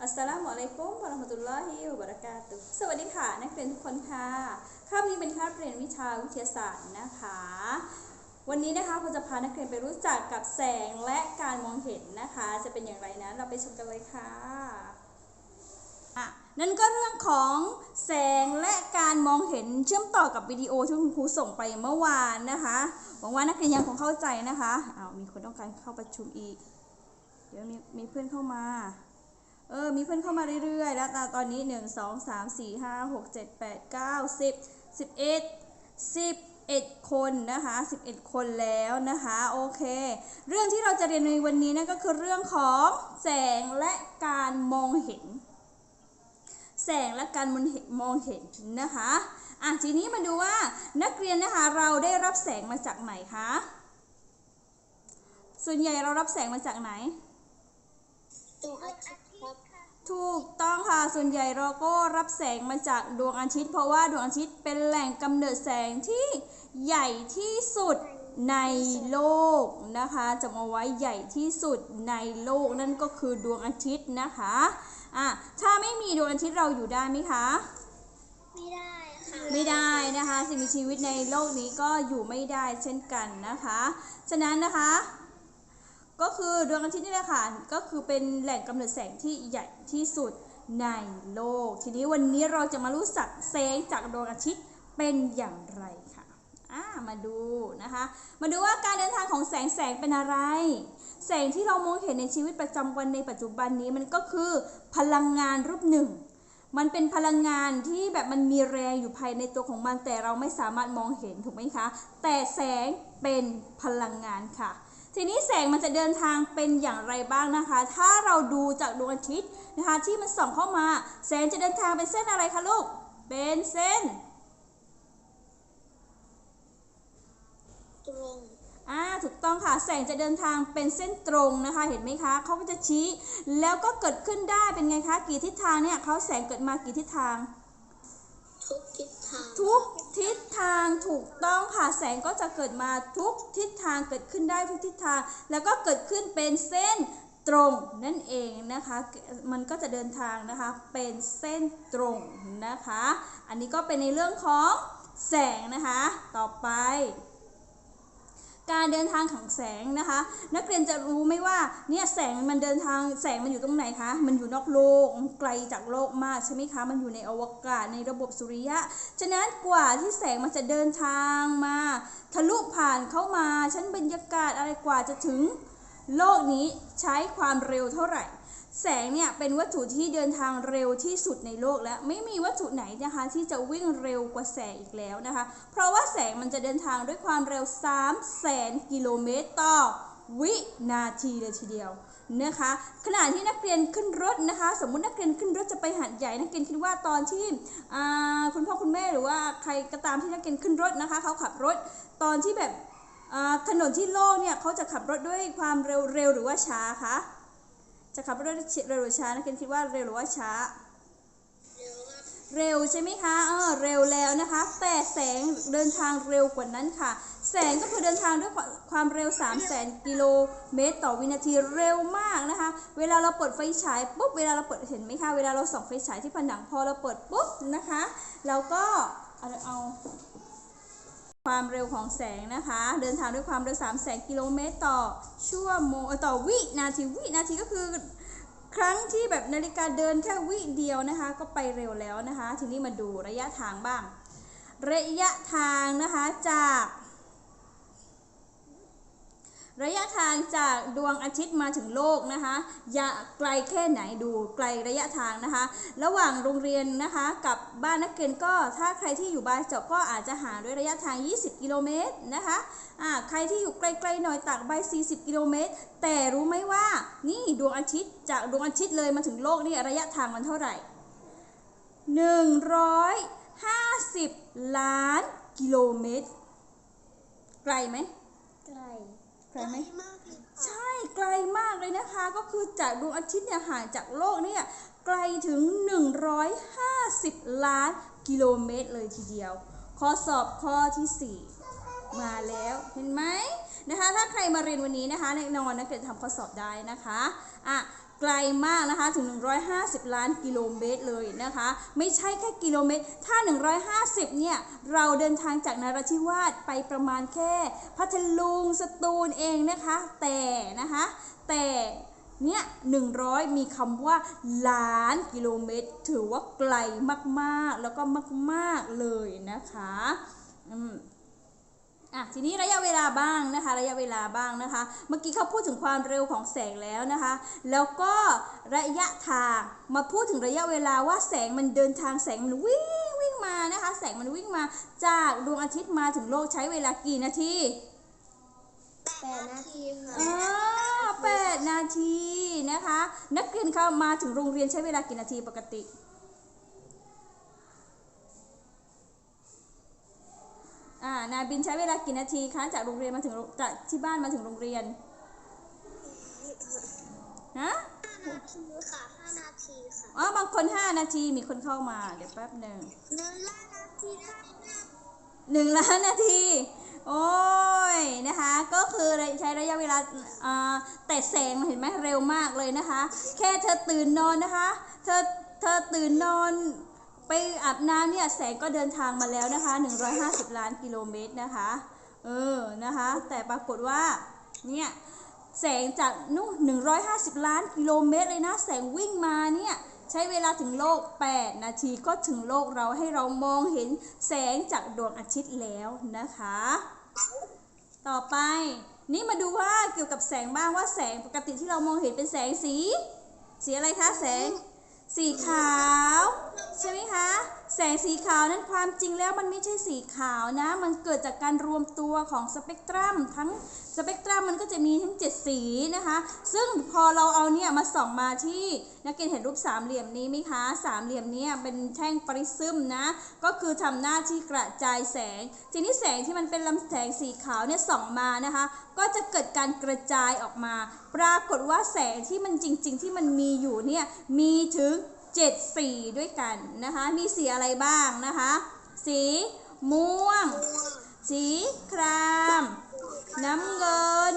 อัสสลามุอะลัยกุมวะราะห์มะตุลลอฮิวะบะเราะกาตุสวัสดีค่ะ นักเรียนทุกคนค่ะ คาบนี้เป็นคาบเรียนวิชาวิทยาศาสตร์นะคะ วันนี้นะคะเราจะพานักเรียนไปรู้จักกับแสงและการมองเห็นนะคะ จะเป็นอย่างไรนะเราไปชมกันเลยค่ะอะนั่นก็เรื่องของแสงและการมองเห็นเชื่อมต่อกับวิดีโอที่คุณครูส่งไปเมื่อวานนะคะ หวังว่านักเรียนยังคงเข้าใจนะคะอ้าวมีคนต้องการเข้าประชุมอีก เดี๋ยวมีมีเพื่อนเข้ามา เออ มีเพื่อนเข้ามาเรื่อยๆ แล้วตอนนี้ 1 2 3 4 5 6 7 8 9 10 11 11คนนะคะ 11 คนแล้วนะคะ โอเค เรื่องที่เราจะเรียนในวันนี้นั่นก็คือเรื่องของแสงและการมองเห็น แสงและการมองเห็นมองเห็นนะคะ อะ ทีนี้มาดูว่านักเรียนนะคะเราได้รับแสงมาจากไหนคะ ส่วนใหญ่เรารับแสงมาจากไหน ดวงอาทิตย์ครับถูกต้องค่ะ ส่วนใหญ่เราก็รับแสงมาจากดวงอาทิตย์ เพราะว่าดวงอาทิตย์เป็นแหล่งกำเนิดแสงที่ใหญ่ที่สุดในโลกนะคะจำเอาไว้ใหญ่ที่สุดในโลกนั่นก็คือดวงอาทิตย์นะคะอะถ้าไม่มีดวงอาทิตย์เราอยู่ได้ไหมคะ ไม่ได้ค่ะ ไม่ได้นะคะ สิ่งมีชีวิตในโลกนี้ก็อยู่ไม่ได้เช่นกันนะคะ ฉะนั้นนะคะ ก็คือดวงอาทิตย์นี่แหละค่ะก็คือเป็นแหล่งกำเนิดแสงที่ใหญ่ที่สุดในโลก ทีนี้วันนี้เราจะมารู้จักแสงจากดวงอาทิตย์เป็นอย่างไรค่ะอ่ามาดูนะคะ มาดูว่าการเดินทางของแสงแสงเป็นอะไร แสงที่เรามองเห็นในชีวิตประจำวันในปัจจุบันนี้มันก็คือพลังงานรูปหนึ่ง มันเป็นพลังงานที่แบบมันมีแรงอยู่ภายในตัวของมันแต่เราไม่สามารถมองเห็นถูกไหมคะ แต่แสงเป็นพลังงานค่ะ ทีนี้แสงมันจะเดินทางเป็นอย่างไรบ้างนะคะ ถ้าเราดูจากดวงอาทิตย์นะคะที่มันส่องเข้ามา แสงจะเดินทางเป็นเส้นอะไรคะลูก เป็นเส้นตรงอ่าถูกต้องค่ะ แสงจะเดินทางเป็นเส้นตรงนะคะ เห็นไหมคะ เขาก็จะชี้ แล้วก็เกิดขึ้นได้เป็นไงคะ กี่ทิศทางเนี่ยเขาแสงเกิดมากี่ทิศทาง ทุกทิศทางทุกทิศทางถูกต้องค่ะแสงก็จะเกิดมาทุกทิศทางเกิดขึ้นได้ทุกทิศทาง แล้วก็เกิดขึ้นเป็นเส้นตรงนั่นเองนะคะ มันก็จะเดินทางนะคะเป็นเส้นตรงนะคะ อันนี้ก็เป็นในเรื่องของแสงนะคะ ต่อไป การเดินทางของแสงนะคะ นักเรียนจะรู้ไหมว่าเนี่ยแสงมันเดินทางแสงมันอยู่ตรงไหนคะ มันอยู่นอกโลกไกลจากโลกมากใช่ไหมคะ มันอยู่ในอวกาศในระบบสุริยะ ฉะนั้นกว่าที่แสงมันจะเดินทางมา ทะลุผ่านเข้ามาชั้นบรรยากาศอะไรกว่าจะถึงโลกนี้ใช้ความเร็วเท่าไหร่ แสงเนี่ยเป็นวัตถุที่เดินทางเร็วที่สุดในโลกแล้วไม่มีวัตถุไหนนะคะที่จะวิ่งเร็วกว่าแสงอีกแล้วนะคะ เพราะว่าแสงมันจะเดินทางด้วยความเร็ว 3 0 0แสนกิโลเมตรต่อวินาทีเลยทีเดียวนะคะขณะที่นักเรียนขึ้นรถนะคะ สมมุตินักเรียนขึ้นรถจะไปหัดใหญ่นักเรียนคิดว่าตอนที่คุณพ่อคุณแม่หรือว่าใครก็ตามที่นักเรียนขึ้นรถนะคะ เขาขับรถตอนที่แบบถนนที่โล่งเนี่ยเขาจะขับรถด้วยความเร็วเร็วหรือว่าช้าคะ จะขับรถด้วยเร็วหรือช้านักเรียนคิดว่าเร็วหรือว่าช้าเร็วครับเร็วใช่ไหมคะเออเร็วแล้วนะคะ แต่แสงเดินทางเร็วกว่านั้นค่ะ แสงก็คือเดินทางด้วยความเร็ว 3 0 0แสนกิโลเมตร ต่อวินาทีเร็วมากนะคะ เวลาเราเปิดไฟฉายปุ๊บเวลาเราเปิดเห็นไหมคะเวลาเราส่องไฟฉายที่ผนังพอเราเปิดปุ๊บนะคะ เราก็เอาเอา ความเร็วของแสงนะคะ เดินทางด้วยความเร็ว3แสนกิโลเมตรต่อชั่วโมงต่อวินาทีวินาทีก็คือ ครั้งที่แบบนาฬิกาเดินแค่วิเดียวนะคะ ก็ไปเร็วแล้วนะคะ ทีนี้มาดูระยะทางบ้าง ระยะทางนะคะจาก ระยะทางจากดวงอาทิตย์มาถึงโลกนะคะอย่าไกลแค่ไหนดูไกลระยะทางนะคะ ระหว่างโรงเรียนนะคะกับบ้านนักเรียนก็ถ้าใครที่อยู่บ้านเจาะก็อาจจะหาด้วยระยะทาง 20 กิโลเมตรนะคะใครที่อยู่ไกลๆหน่อยตากใบ 40 กิโลเมตร แต่รู้ไหมว่านี่ดวงอาทิตย์จากดวงอาทิตย์เลยมาถึงโลกนี่ระยะทางมันเท่าไหร่ 150 ล้านกิโลเมตร ไกลไหมไกล ไกลไหมใช่ไกลมากเลยนะคะ ก็คือจากดวงอาทิตย์เนี่ยห่างจากโลกเนี่ยไกลถึง 150 ล้านกิโลเมตรเลยทีเดียว ข้อสอบข้อที่มาแล้วเห็นไหมนะคะ ถ้าใครมาเรียนวันนี้นะคะแน่นอนนักเรียนทำข้อสอบได้นะคะอะ ไกลมากนะคะถึง 150 ล้านกิโลเมตรเลยนะคะ ไม่ใช่แค่กิโลเมตร ถ้า 150 เนี่ย เราเดินทางจากนราธิวาสไปประมาณแค่พัทลุงสตูลเองนะคะ แต่นะคะ แต่เนี่ย100 มีคำว่าล้านกิโลเมตร ถือว่าไกลมากๆ แล้วก็มาก ๆ เลยนะคะ อืม อะทีนี้ระยะเวลาบ้างนะคะ ระยะเวลาบ้างนะคะ เมื่อกี้เขาพูดถึงความเร็วของแสงแล้วนะคะ แล้วก็ระยะทางมาพูดถึงระยะเวลาว่าแสงมันเดินทางแสงมันวิ่งวิ่งมานะคะ แสงมันวิ่งมาจากดวงอาทิตย์มาถึงโลกใช้เวลากี่นาทีแปดนาทีค่ะอ๋อแปดนาทีนะคะ นักเรียนเข้ามาถึงโรงเรียนใช้เวลากี่นาทีปกติ นาบินใช้เวลากี่นาทีคะจากโรงเรียนมาถึงโรงจากที่บ้านมาถึงโรงเรียนฮะห้านาทีค่ะห้านาทีค่ะ อ๋อ บางคน5นาที มีคนเข้ามา เดี๋ยวแป๊บหนึ่งหนึ่งล้านนาทีห้านาหนึ่งล้านนาที โอ้ย นะคะ ก็คือใช้ระยะเวลาอ่าแต่แสงเห็นไหมเร็วมากเลยนะคะ แค่เธอตื่นนอนนะคะ เธอ เธอตื่นนอน ไปอาบน้ำเนี่ยแสงก็เดินทางมาแล้วนะคะ 150 ล้านกิโลเมตรนะคะ เออ นะคะ แต่ปรากฏว่า เนี่ย แสงจากนู่น150 ล้านกิโลเมตรเลยนะ แสงวิ่งมาเนี่ยใช้เวลาถึงโลก 8 นาทีก็ถึงโลกเราให้เรามองเห็นแสงจากดวงอาทิตย์แล้วนะคะ ต่อไป นี่มาดูว่าเกี่ยวกับแสงบ้างว่าแสงปกติที่เรามองเห็นเป็นแสงสี สีอะไรคะแสง สีขาว ใช่ไหมคะ แสงสีขาวนั้นความจริงแล้วมันไม่ใช่สีขาวนะ มันเกิดจากการรวมตัวของสเปกตรัมทั้งสเปกตรัมมันก็จะมีทั้ง 7 สีนะคะ ซึ่งพอเราเอาเนี่ยมาส่องมาที่นักเรียนเห็นรูปสามเหลี่ยมนี้ไหมคะสามเหลี่ยมนี้เป็นแท่งปริซึมนะ ก็คือทำหน้าที่กระจายแสง ทีนี้แสงที่มันเป็นลำแสงสีขาวเนี่ยส่องมานะคะ ก็จะเกิดการกระจายออกมา ปรากฏว่าแสงที่มันจริง ๆ ที่มันมีอยู่เนี่ยมีถึง 7 สีด้วยกันนะคะ มีสีอะไรบ้างนะคะ สีม่วง สีคราม น้ำเงิน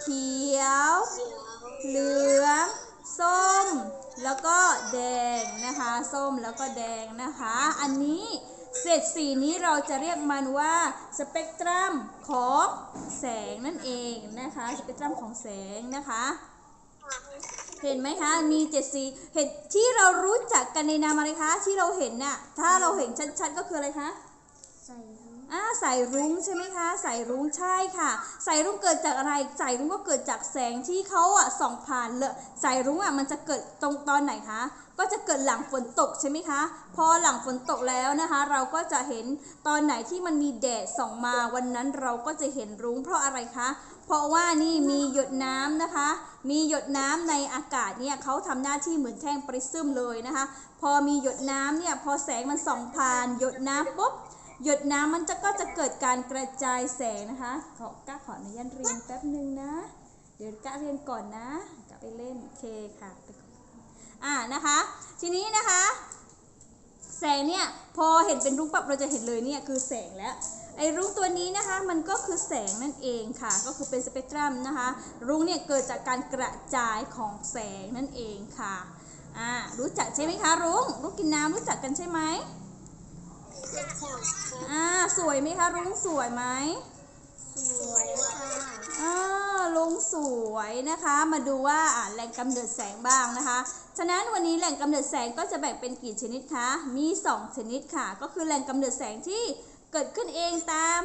เขียว เหลือง ส้ม แล้วก็แดงนะคะ ส้มแล้วก็แดงนะคะ อันนี้เศษสีนี้เราจะเรียกมันว่าสเปกตรัมของแสงนั่นเองนะคะ สเปกตรัมของแสงนะคะ เห็นไหมคะ มีเจ็ดสีเห็นที่เรารู้จักกันในนามอะไรคะ ที่เราเห็นน่ะ ถ้าเราเห็นชัดๆก็คืออะไรคะใส่ทั้งอ่าสายรุ้งใช่ไหมคะสายรุ้งใช่ค่ะสายรุ้งเกิดจากอะไรสายรุ้งก็เกิดจากแสงที่เขาอะส่องผ่านเลอะสายรุ้งอะมันจะเกิดตรงตอนไหนคะ ก็จะเกิดหลังฝนตกใช่ไหมคะ พอหลังฝนตกแล้วนะคะ เราก็จะเห็นตอนไหนที่มันมีแดดส่องมาวันนั้นเราก็จะเห็นรุ้งเพราะอะไรคะ เพราะว่านี่มีหยดน้ำนะคะ มีหยดน้ำในอากาศเนี่ยเขาทำหน้าที่เหมือนแท่งปริซึมเลยนะคะ พอมีหยดน้ำเนี่ยพอแสงมันส่องผ่าน หยดน้ำปุ๊บหยดน้ำมันจะก็จะเกิดการกระจายแสงนะคะขอก้าขออนุญาตเรียนแป๊บหนึ่งนะ เดี๋ยวก้าเรียนก่อนนะก้าไปเล่นโอเคค่ะอ่านะคะ ทีนี้นะคะ แสงเนี่ยพอเห็นเป็นรุ้งปับเราจะเห็นเลยเนี่ยคือแสงแล้ว ไอ้รุ้งตัวนี้นะคะมันก็คือแสงนั่นเองค่ะ ก็คือเป็นสเปกตรัมนะคะ รุ้งเนี่ยเกิดจากการกระจายของแสงนั่นเองค่ะอ่ารู้จักใช่ไหมคะ รุ้งรุ้งกินน้ำรู้จักกันใช่ไหมค่ะอ่าสวยไหมคะรุ้งสวยไหมสวยค่ะอ่าลุงสวยนะคะ มาดูว่าอ่าแหล่งกำเนิดแสงบ้างนะคะ ฉะนั้นวันนี้แหล่งกำเนิดแสงก็จะแบ่งเป็นกี่ชนิดคะ มี 2 ชนิดค่ะ ก็คือแหล่งกำเนิดแสงที่ เกิดขึ้นเองตาม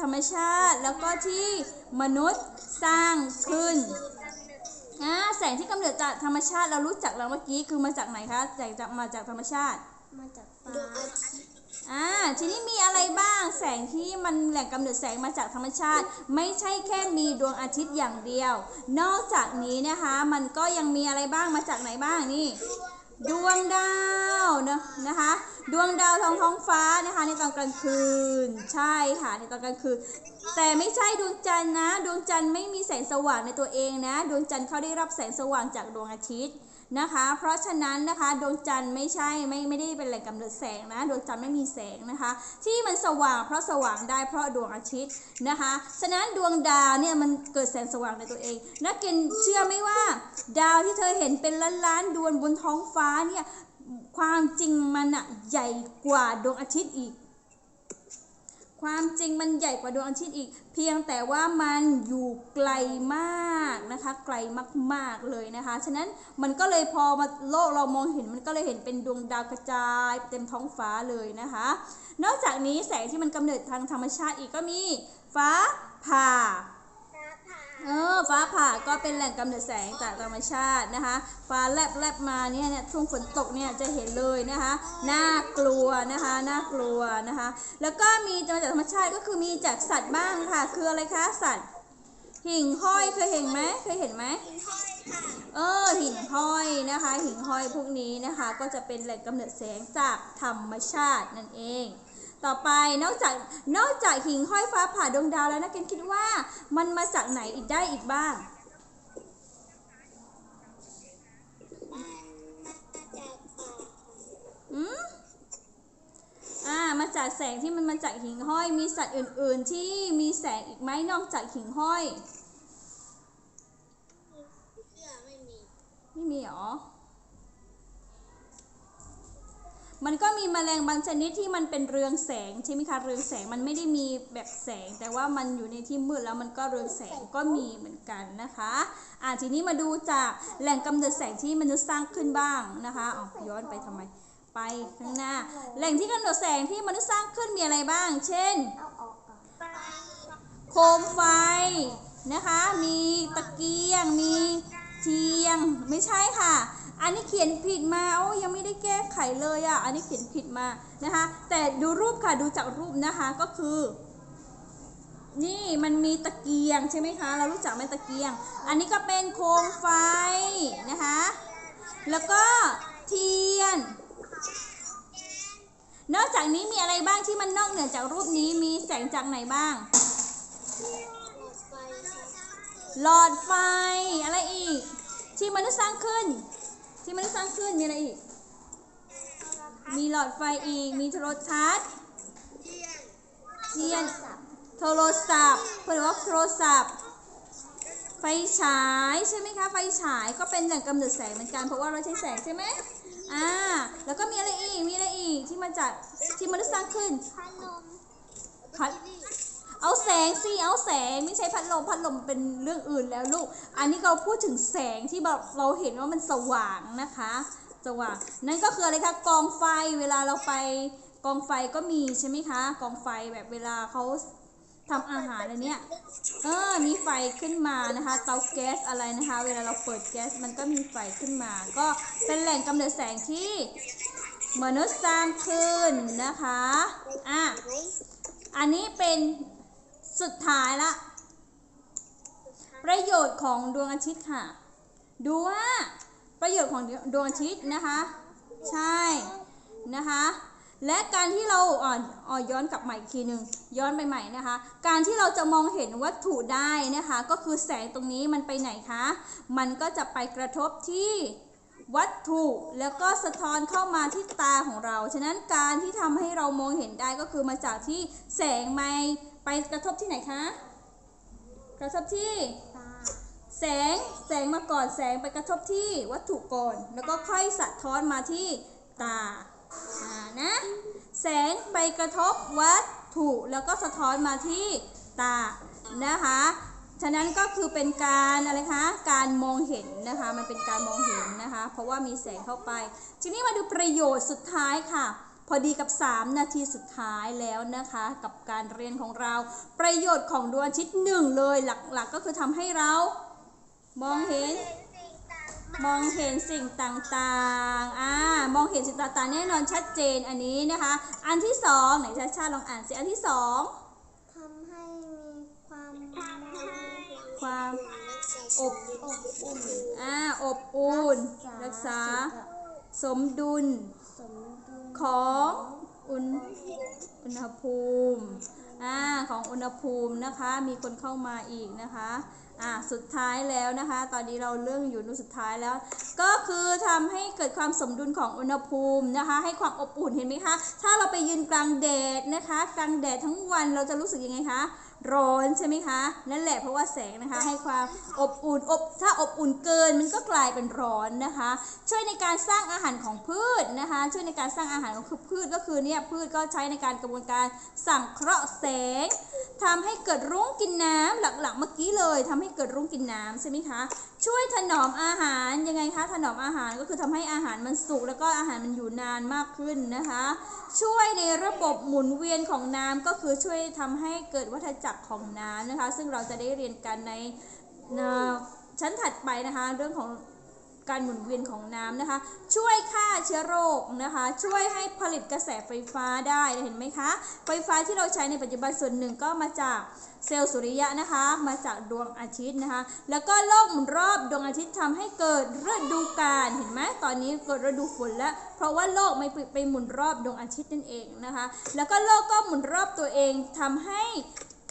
ธรรมชาติแล้วก็ที่มนุษย์สร้างขึ้นอ่าแสงที่กำเนิดจากธรรมชาติเรารู้จักแล้วเมื่อกี้คือมาจากไหนคะแสงจากมาจากธรรมชาติ มาจากฟ้าดวงอาทิตย์อ่าทีนี้มีอะไรบ้างแสงที่มันแหล่งกำเนิดแสงมาจากธรรมชาติ ไม่ใช่แค่มีดวงอาทิตย์อย่างเดียว นอกจากนี้นะคะ มันก็ยังมีอะไรบ้างมาจากไหนบ้างนี่ ดวงดาวนะนะคะ ดวงดาวท้องท้องฟ้านะคะ ในตอนกลางคืน ใช่ค่ะในตอนกลางคืน แต่ไม่ใช่ดวงจันทร์นะ ดวงจันทร์ไม่มีแสงสว่างในตัวเองนะ ดวงจันทร์เขาได้รับแสงสว่างจากดวงอาทิตย์ นะคะ เพราะฉะนั้นนะคะดวงจันทร์ไม่ใช่ไม่ไม่ได้เป็นแหล่งกำเนิดแสงนะดวงจันทร์ไม่มีแสงนะคะ ที่มันสว่างเพราะสว่างได้เพราะดวงอาทิตย์นะคะฉะนั้นดวงดาวเนี่ยมันเกิดแสงสว่างในตัวเอง นักเกณฑ์เชื่อไหมว่า ดาวที่เธอเห็นเป็นล้านล้านดวงบนท้องฟ้าเนี่ยความจริงมันอะใหญ่กว่าดวงอาทิตย์อีก ความจริงมันใหญ่กว่าดวงอาทิตย์อีก เพียงแต่ว่ามันอยู่ไกลมากนะคะ ไกลมากๆเลยนะคะ ฉะนั้นมันก็เลยพอมาโลกเรามองเห็นมันก็เลยเห็นเป็นดวงดาวกระจายเต็มท้องฟ้าเลยนะคะ นอกจากนี้แสงที่มันกำเนิดทางธรรมชาติอีกก็มีฟ้าผ่า เออฟ้าผ่าก็เป็นแหล่งกำเนิดแสงจากธรรมชาตินะคะ ฟ้าแลบแลบมาเนี่ยเนี่ยช่วงฝนตกเนี่ยจะเห็นเลยนะคะน่ากลัวนะคะน่ากลัวนะคะ แล้วก็มีมาจากธรรมชาติก็คือมีจากสัตว์บ้างค่ะ คืออะไรคะสัตว์ หิ่งห้อยเคยเห็นไหมเคยเห็นไหมเออหิ่งห้อยนะคะหิ่งห้อยพวกนี้นะคะ ก็จะเป็นแหล่งกำเนิดแสงจากธรรมชาตินั่นเอง ต่อไปนอกจากนอกจากหิ่งห้อยฟ้าผ่าดวงดาวแล้วนะเกณฑ์คิดว่ามันมาจากไหนอีกได้อีกบ้าง อืมอ่ามาจากแสงที่มันมาจากหิ่งห้อย มีสัตว์อื่น ๆ ที่มีแสงอีกไหมนอกจากหิ่งห้อย เสื้อไม่มี ไม่มีหรอ มันก็มีแมลงบางชนิดที่มันเป็นเรืองแสงใช่ไหมคะ เรืองแสงมันไม่ได้มีแบบแสง แต่ว่ามันอยู่ในที่มืดแล้วมันก็เรืองแสงก็มีเหมือนกันนะคะอ่าทีนี้มาดูจากแหล่งกำเนิดแสงที่มนุษย์สร้างขึ้นบ้างนะคะอ๋อย้อนไปทำไม ไปข้างหน้า แหล่งที่กำเนิดแสงที่มนุษย์สร้างขึ้นมีอะไรบ้าง เช่นเอาออกก่อนโคมไฟนะคะ มีตะเกียง มีเทียง ไม่ใช่ค่ะ อันนี้เขียนผิดมาโอ้ยังไม่ได้แก้ไขเลยอะ อันนี้เขียนผิดมานะคะ แต่ดูรูปค่ะดูจากรูปนะคะก็คือ นี่มันมีตะเกียงใช่ไหมคะ เรารู้จักไหมตะเกียง อันนี้ก็เป็นโคมไฟนะคะ แล้วก็เทียน นอกจากนี้มีอะไรบ้างที่มันนอกเหนือจากรูปนี้มีแสงจากไหนบ้างหลอดไฟอะไรอีก ที่มนุษย์สร้างขึ้น ที่มนุษย์สร้างขึ้นมีอะไรอีก มีหลอดไฟอีก มีโทรทัศน์เทียน โทรศัพท์เพื่อนว่าโทรศัพท์ ไฟฉายใช่ไหมคะ ไฟฉายก็เป็นแหล่งกำเนิดแสงเหมือนกัน เพราะว่าเราใช้แสงใช่ไหมอ่า แล้วก็มีอะไรอีก มีอะไรอีกที่มาจากที่มนุษย์สร้างขึ้น พัดลมพัด เอาแสงสิเอาแสงไม่ใช่พัดลมพัดลมเป็นเรื่องอื่นแล้วลูก อันนี้เราพูดถึงแสงที่แบบเราเห็นว่ามันสว่างนะคะ สว่าง นั่นก็คืออะไรคะกองไฟเวลาเราไปกองไฟก็มีใช่ไหมคะ กองไฟแบบเวลาเขาทำอาหารอะไรเนี้ยเออ มีไฟขึ้นมานะคะ เตาแก๊สอะไรนะคะ เวลาเราเปิดแก๊สมันก็มีไฟขึ้นมา ก็เป็นแหล่งกำเนิดแสงที่มนุษย์สร้างขึ้นนะคะ อะ อันนี้เป็น สุดท้ายละ ประโยชน์ของดวงอาทิตย์ค่ะ ดูว่าประโยชน์ของดวงอาทิตย์นะคะ ใช่นะคะ และการที่เราอ่อนอ่อย้อนกลับใหมาอีกทีหนึ่งย้อนไปใหม่นะคะ การที่เราจะมองเห็นวัตถุได้นะคะ ก็คือแสงตรงนี้มันไปไหนคะ มันก็จะไปกระทบที่วัตถุแล้วก็สะท้อนเข้ามาที่ตาของเรา ฉะนั้นการที่ทำให้เรามองเห็นได้ก็คือมาจากที่แสงไม่ ไปกระทบที่ไหนคะ กระทบที่ตาแสงแสงมาก่อนแสงไปกระทบที่วัตถุก่อนแล้วก็ค่อยสะท้อนมาที่ตาอ่านะแสงไปกระทบวัตถุแล้วก็สะท้อนมาที่ตานะคะ ฉะนั้นก็คือเป็นการอะไรคะการมองเห็นนะคะมันเป็นการมองเห็นนะคะ เพราะว่ามีแสงเข้าไป ทีนี้มาดูประโยชน์สุดท้ายค่ะ พอดีกับ 3 นาทีสุดท้ายแล้วนะคะ กับการเรียนของเรา ประโยชน์ของดวงอาทิตย์หนึ่งเลยหลักๆ ก็คือทำให้เรา มองเห็น มองเห็นสิ่งต่างๆ อ่า มองเห็นสิ่งต่างๆ แน่นอนชัดเจนอันนี้นะคะ อันที่สองไหนชาชาลองอ่านสิ อันที่สองทำให้มีความความอบอบอุ่น อ่า อบอุ่น รักษา สมดุล สมดุล ของอุณอุณหภูมิอ่าของอุณหภูมินะคะ มีคนเข้ามาอีกนะคะอ่าสุดท้ายแล้วนะคะ ตอนนี้เราเรื่องอยู่นูสุดท้ายแล้ว ก็คือทำให้เกิดความสมดุลของอุณหภูมินะคะ ให้ความอบอุ่นเห็นไหมคะ ถ้าเราไปยืนกลางแดดนะคะ กลางแดดทั้งวันเราจะรู้สึกยังไงคะ ร้อนใช่ไหมคะนั่นแหละเพราะว่าแสงนะคะให้ความอบอุ่นอบถ้าอบอุ่นเกินมันก็กลายเป็นร้อนนะคะ ช่วยในการสร้างอาหารของพืชนะคะ ช่วยในการสร้างอาหารของพืชก็คือเนี่ยพืชก็ใช้ในการกระบวนการสั่งเคราะห์แสงทำให้เกิดรุ้งกินน้ำหลักๆ เมื่อกี้เลยทำให้เกิดรุ้งกินน้ำใช่ไหมคะ ช่วยถนอมอาหารยังไงคะถนอมอาหารก็คือทำให้อาหารมันสุกแล้วก็อาหารมันอยู่นานมากขึ้นนะคะ ช่วยในระบบหมุนเวียนของน้ำก็คือช่วยทำให้เกิดวัฏจักรของน้ำนะคะ ซึ่งเราจะได้เรียนกันในชั้นถัดไปนะคะ เรื่องของ การหมุนเวียนของน้ำนะคะ ช่วยฆ่าเชื้อโรคนะคะ ช่วยให้ผลิตกระแสไฟฟ้าได้เห็นไหมคะ ไฟฟ้าที่เราใช้ในปัจจุบันส่วนหนึ่งก็มาจากเซลล์สุริยะนะคะ มาจากดวงอาทิตย์นะคะ แล้วก็โลกหมุนรอบดวงอาทิตย์ทำให้เกิดฤดูกาลเห็นไหมตอนนี้เกิดฤดูฝนแล้ว เพราะว่าโลกไม่ไปหมุนรอบดวงอาทิตย์นั่นเองนะคะ แล้วก็โลกก็หมุนรอบตัวเองทำให้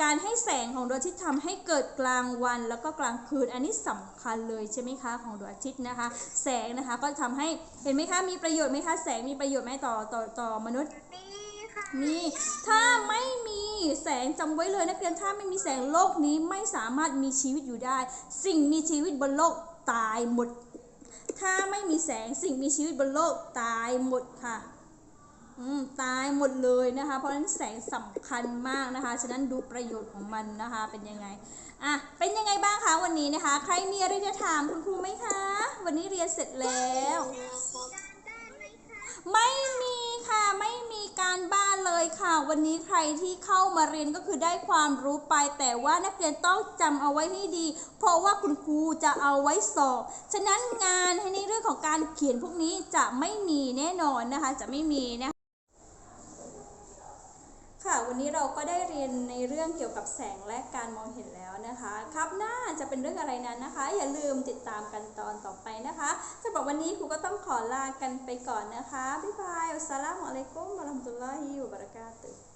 การให้แสงของดวงอาทิตย์ทำให้เกิดกลางวัน แล้วก็กลางคืนอันนี้สำคัญเลยใช่ไหมคะของดวงอาทิตย์นะคะ แสงนะคะก็ทำให้เห็นไหมคะมีประโยชน์ไหมคะแสงมีประโยชน์ไหมต่อต่อต่อมนุษย์นี่ค่ะนี่ถ้าไม่มีแสงจำไว้เลยนักเรียนถ้าไม่มีแสงโลกนี้ไม่สามารถมีชีวิตอยู่ได้ สิ่งมีชีวิตบนโลกตายหมด ถ้าไม่มีแสงสิ่งมีชีวิตบนโลกตายหมดค่ะอืม ตายหมดเลยนะคะ เพราะฉะนั้นแสงสำคัญมากนะคะ ฉะนั้นดูประโยชน์ของมันนะคะเป็นยังไงอะเป็นยังไงบ้างคะวันนี้นะคะ ใครมีอะไรจะถามคุณครูไหมคะ วันนี้เรียนเสร็จแล้ว ไม่มีค่ะไม่มีการบ้านเลยค่ะ วันนี้ใครที่เข้ามาเรียนก็คือได้ความรู้ไป แต่ว่านักเรียนต้องจำเอาไว้ให้ดี เพราะว่าคุณครูจะเอาไว้สอบ ฉะนั้นงานให้ในเรื่องของการเขียนพวกนี้จะไม่มีแน่นอนนะคะ จะไม่มีนะคะ ค่ะ วันนี้เราก็ได้เรียนในเรื่องเกี่ยวกับแสงและการมองเห็นแล้วนะคะ ครับหน้าจะเป็นเรื่องอะไรนั้นนะคะ อย่าลืมติดตามกันตอนต่อไปนะคะสำหรับวันนี้ครูก็ต้องขอลากันไปก่อนนะคะ บ๊ายบายอัสสลามุอะลัยกุมวะราะห์มะตุลลอฮิวะบะเราะกาตุฮ์